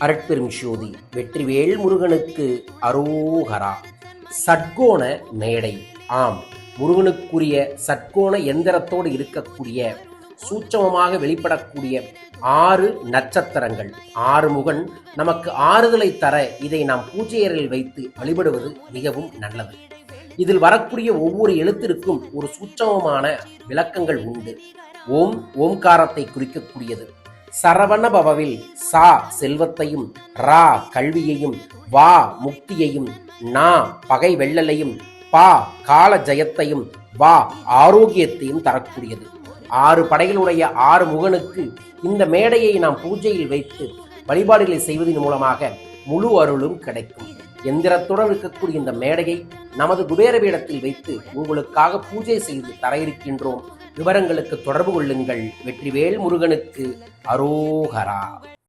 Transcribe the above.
அரட்பெரும் ஜோதி வெற்றிவேல் முருகனுக்கு அரோகரா. சட்கோண மேடை ஆம். முருகனுக்குரிய சட்கோண எந்திரத்தோடு இருக்கக்கூடிய சூட்சமமாக வெளிப்படக்கூடிய ஆறு நட்சத்திரங்கள். ஆறு முகன் நமக்கு ஆறுதலை தர இதை நாம் பூஜை வைத்து வழிபடுவது மிகவும் நல்லது. இதில் வரக்கூடிய ஒவ்வொரு எழுத்திற்கும் ஒரு சூட்சமமான விளக்கங்கள் உண்டு. ஓம் ஓம்காரத்தை குறிக்கக்கூடியது. சரவண பவவில் சா செல்வத்தையும் ரா கல்வியையும் வா முக்தியையும் நா பகை வெள்ளலையும் பா கால ஜெயத்தையும் வா ஆரோக்கியத்தையும் தரக்கூடியது. ஆறு படைகளுடைய ஆறு முகனுக்கு இந்த மேடையை நாம் பூஜையில் வைத்து வழிபாடுகளை செய்வதன் மூலமாக முழு அருளும் கிடைக்கும். எந்திரத்துடன் இருக்கக்கூடிய இந்த மேடையை நமது குபேர பீடத்தில் வைத்து உங்களுக்காக பூஜை செய்து தர இருக்கின்றோம் விவரங்களுக்கு தொடர்பு கொள்ளுங்கள். வெற்றிவேல் முருகனுக்கு அரோகரா.